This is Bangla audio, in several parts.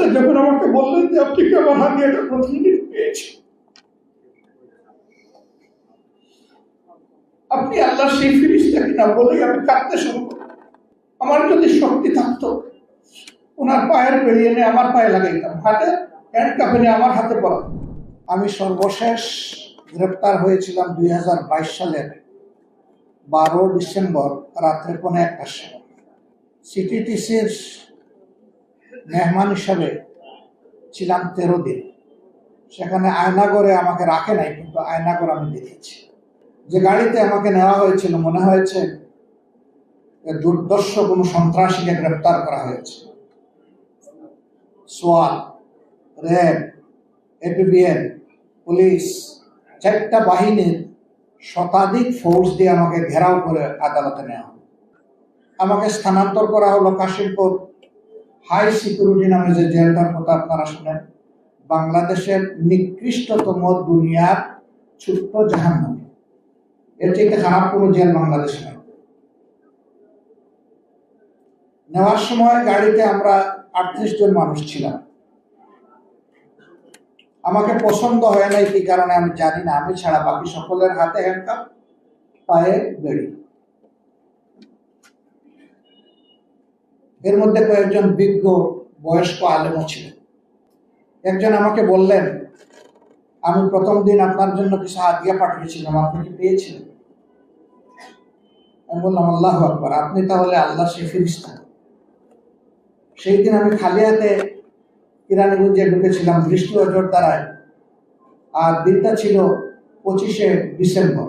উস্তাদ যখন আমাকে বললেন যে আপনি কি আমার হাতে একটা প্রথম দিন পেয়েছি আপনি আল্লাহ সেই কিনা আমি কাঁদতে শুরু আমার যদি শক্তি থাকতো, ওনার পায়ের বেরিয়ে এনে আমার পায়ে লাগাইতাম। হাতে হ্যান্ড কাপে নিয়ে আমার হাতে পড়া আমি সর্বশেষ গ্রেপ্তার হয়েছিলাম দুই হাজার বাইশ সালের বারো ডিসেম্বর রাত্রে পৌনে একটার সময়। সিটিটিসির মেহমান হিসাবে ছিলাম তেরো দিন। সেখানে আয়নাগরে আমাকে রাখে নাই, কিন্তু আয়নাগর আমি দেখেছি যে গাড়িতে আমাকে নেওয়া হয়েছিল, মনে হয়েছে দুর্দর্শ কোনো সন্ত্রাসীকে গ্রেপ্তার করা হয়েছে। সোয়াল র্যাব এপিবিএন, পুলিশ, চারটা বাহিনীর শতাধিক ফোর্স দিয়ে আমাকে ঘেরাও করে আদালতে নেওয়া আমাকে স্থানান্তর করা হলো কাশিমপুর হাই সিকিউরিটি নামে যে জেলটার কথা আপনারা শুনেন, বাংলাদেশের নিকৃষ্টতম দুনিয়ার ছোট্ট জাহান্ন এর থেকে খারাপ কোনো জেল বাংলাদেশে নেওয়ার সময় গাড়িতে আমরা আটত্রিশ জন মানুষ ছিলাম। আমাকে পছন্দ হয় নাই কি কারণে আমি জানি না। আমি ছাড়া বাকি সকলের হাতে হ্যান্ডকাপ পায়ে বেড়ি। এর মধ্যে কয়েকজন বিজ্ঞ বয়স্ক আলেমও ছিলেন। একজন আমাকে বললেন, আমি প্রথম দিন আপনার জন্য কিছু হাতিয়া পাঠিয়েছিলাম, আপনি কি পেয়েছিলেন? আমি বললাম, আল্লাহ আকবর, আপনি তাহলে আল্লাহ সে ফিরিস্তা সেই দিন আমি খালি হাতে কিরানীগঞ্জে ঢুকেছিলাম, বৃষ্টি অজর দ্বারায়। আর দিনটা ছিল পঁচিশে ডিসেম্বর,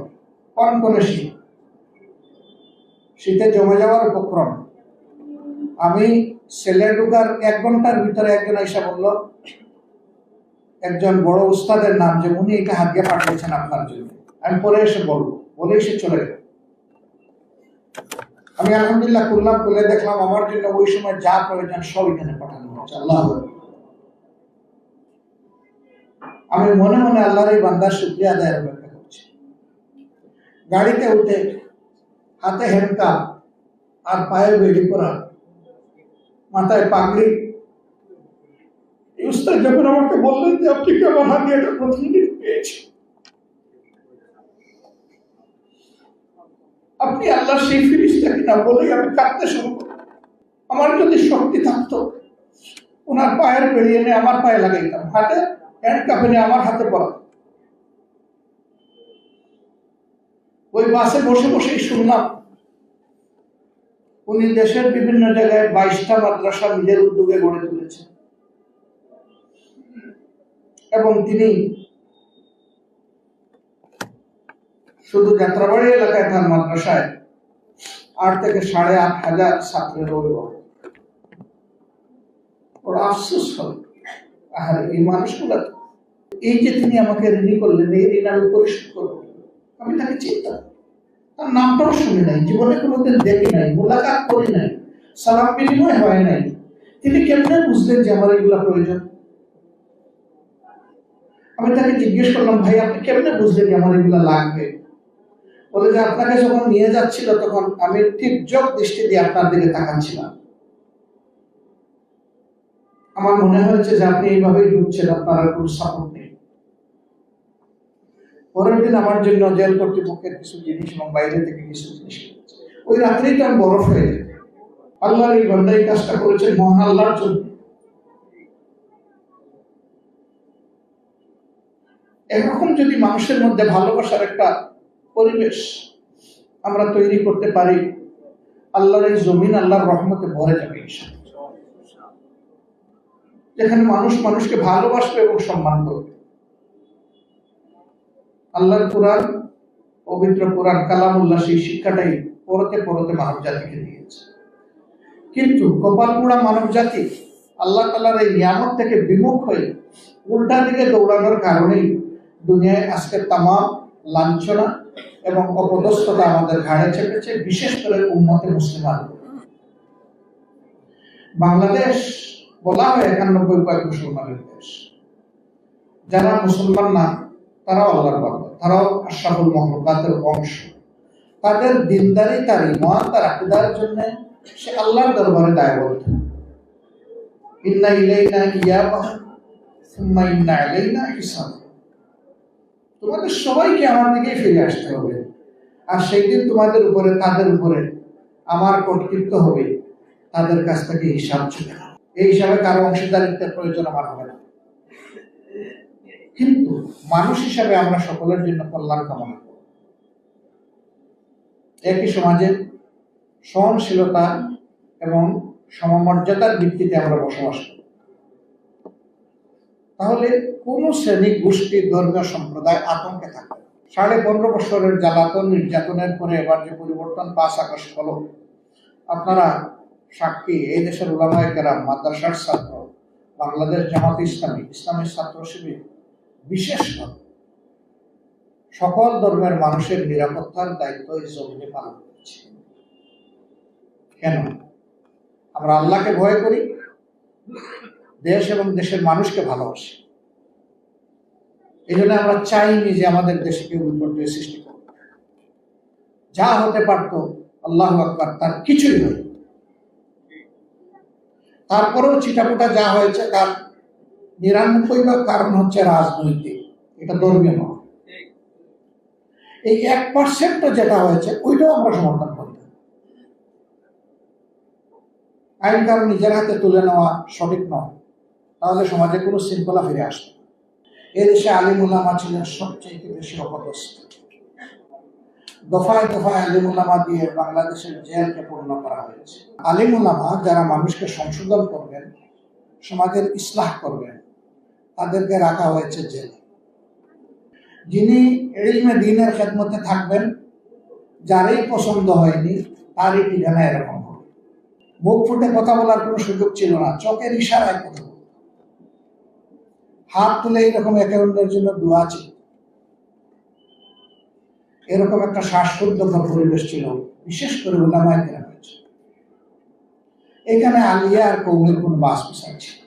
কনকনে শীত। শীতে জমে যাওয়ার উপক্রম। আমি সেলে ঢুকার এক ঘণ্টার ভিতরে একজন এসে বলল, একজন বড় উস্তাদের নাম যে উনি এটা হাতিয়ে পাঠিয়েছেন আপনার জন্য। আমি পরে এসে বলব, বলে এসে চলে গেল। আমি আলহামদুলিল্লাহ করলাম খুলে দেখলাম, আমার জন্য ওই সময় যা প্রয়োজন সব এখানে পাঠানো হচ্ছে আল্লাহ আমি মনে মনে আল্লাহর এই বান্দার শুক্রিয়া আদায়ের অপেক্ষা করছি। গাড়িতে উঠে হাতে হ্যান্ডকাপ আর পায়ে বেড়ি করা মাথায় পাগড়ি উস্তাদ যখন আমাকে বললেন যে, আপনি কি আমার একটা প্রথম দিন পেয়েছি আপনি আল্লাহ সেই ফিরিসটা কিনা বলেই আমি কাঁদতে শুরু করলাম। আমার যদি শক্তি থাকতো, ওনার পায়ের বেরিয়ে এনে আমার পায়ে লাগাইতাম। হাতে হ্যান্ড কাপে নিয়ে আমার হাতে পড়া ওই বাসে বসে বসেই শুনলাম উনি দেশের বিভিন্ন জায়গায় বাইশটা মাদ্রাসা নিজের উদ্যোগে গড়ে তুলেছেন। এবং তিনি শুধু যাত্রাবাড়ি এলাকায় তার মাদ্রাসায় আট থেকে সাড়ে আট হাজার ছাত্রের অভিভাবক। আফসোস হল আর এই মানুষগুলা, এই যে তিনি আমাকে ঋণী করলেন, এই ঋণ আমি পরিশোধ করব আমি তাকে চিন্তা তার নামটাও নাই, জীবনে কোনোদিন নাই, মোলাকাত নাই, সালাম বিনিময় হয় নাই। তিনি কেমনে বুঝলেন যে আমার প্রয়োজন? আমি তাকে জিজ্ঞেস করলাম, ভাই, আপনি কেমনে বুঝলেন যে আমার এগুলা লাগবে? বলে যে, আপনাকে যখন নিয়ে যাচ্ছিল তখন আমি ঠিক যোগ দৃষ্টি দিয়ে আপনার দিকে তাকাচ্ছিলাম। আমার মনে হয়েছে যে আপনি এইভাবেই ঢুকছেন, আপনার কোনো সাপোর্ট নেই। পরের দিন আমার জন্য জেল কর্তৃপক্ষের কিছু জিনিস এবং বাইরে থেকে কিছু জিনিস ওই রাত্রেই তো আমি বরফ হয়ে যেত আল্লাহর এই বন্দা কাজটা করেছেন মহান আল্লাহর জন্য। এরকম যদি মানুষের মধ্যে ভালোবাসার একটা পরিবেশ আমরা তৈরি করতে পারি, আল্লাহর এই জমিন আল্লাহর রহমতে ভরে যাবে যেখানে মানুষ মানুষকে ভালোবাসবে এবং সম্মান করবে। আল্লাহর কোরআন, পবিত্র কোরআন কালামুল্লাহ সেই শিক্ষাটাই পরতে পরতে মানব জাতিকে দিয়েছে। কিন্তু কপালপুরা মানব জাতি আল্লাহ তালার এই নিয়ামত থেকে বিমুখ হয়ে উল্টা দিকে দৌড়ানোর কারণেই দুনিয়ায় আজকে তামাম লাঞ্ছনা এবং অপদস্থতা আমাদের ঘাড়ে চেপেছে, বিশেষ করে উন্মতে মুসলিমান বাংলাদেশ বলা হয় একানব্বই কয়েক মুসলমানের দেশ। যারা মুসলমান না, তারাও আল্লাহর বান্দা। তারাও আশরাফুল অংশ তাদের দিনদারি, তার ইমান তার আকিদার জন্য সে আল্লাহর দরবারে দায়বদ্ধ। ইন্না ইলাইনা ইয়াবাহুম সুম্মা ইন্না আলাইনা হিসাব। তোমাদের সবাইকে আমার দিকে ফিরে আসতে হবে। আর সেই দিন তোমাদের উপরে, তাদের উপরে আমার কর্তৃত্ব হবে। তাদের কাছ থেকে হিসাব চলে এই হিসাবে কারও অংশীদারিত্বের প্রয়োজন আমার হবে না। কিন্তু মানুষ হিসাবে আমরা সকলের জন্য কল্যাণ কামনা করব একই সমাজে সহনশীলতা এবং সমমর্যাদার ভিত্তিতে আমরা বসবাস করি। তাহলে কোন শ্রেণি গোষ্ঠী ধর্মীয় সম্প্রদায় আতঙ্কে থাকবে সাড়ে পনেরো বছরের জ্বালাতন নির্যাতনের পরে এবার যে পরিবর্তন পাঁচ আগস্ট হলো, আপনারা সাক্ষী এই দেশের কেরাম, মাদ্রাসার ছাত্র, বাংলাদেশ জামাত ইসলামী ইসলামী ছাত্র শিবির বিশেষ করে সকল ধর্মের মানুষের নিরাপত্তার দায়িত্ব এই জমিনে পালন করছে। কেন? আমরা আল্লাহকে ভয় করি, দেশ এবং দেশের মানুষকে ভালোবাসি। এই জন্য আমরা চাইনি যে আমাদের দেশে কেউ বিপর্যয় সৃষ্টি করবে যা হতে পারতো, আল্লাহ আকবার, তার কিছুই হয়নি তারপরেও চিটাপুটা যা হয়েছে, তার নিরানব্বই ভাগ কারণ হচ্ছে রাজনৈতিক। এটা ধর্মীয় নয়। এই এক পার্সেন্ট যেটা হয়েছে, ওইটাও আমরা সমর্থন করি। আইন কারণ নিজের হাতে তুলে নেওয়া সঠিক নয়। তাহলে সমাজে কোনো শৃঙ্খলা ফিরে আসবে না। এদেশে আলিম উলামা ছিলেন সবচেয়ে বেশি অপদস্থ। দফায় দফায় আলিম উলামা দিয়ে বাংলাদেশের জেলকে পূর্ণ করা হয়েছে। আলিম উলামা যারা মানুষকে সংশোধন করবেন, সমাজের ইসলাহ করবেন তাদেরকে রাখা হয়েছে জেলে যিনি এলমে দিনের খেদমতে থাকবেন, যারই পছন্দ হয়নি, তারই ঠিকানা এরকম হবে মুখ ফুটে কথা বলার কোনো সুযোগ ছিল না, চোখের ইশারায় কথা বলতো। হাত তুলে এরকম একে অন্যের জন্য দোয়া ছিল এরকম একটা শ্বাসরুদ্ধকর পরিবেশ ছিল, বিশেষ করে ওলামায় কেনা হয়েছে এখানে আলিয়া আর কৌমের কোনো বাস বিচার ছিল।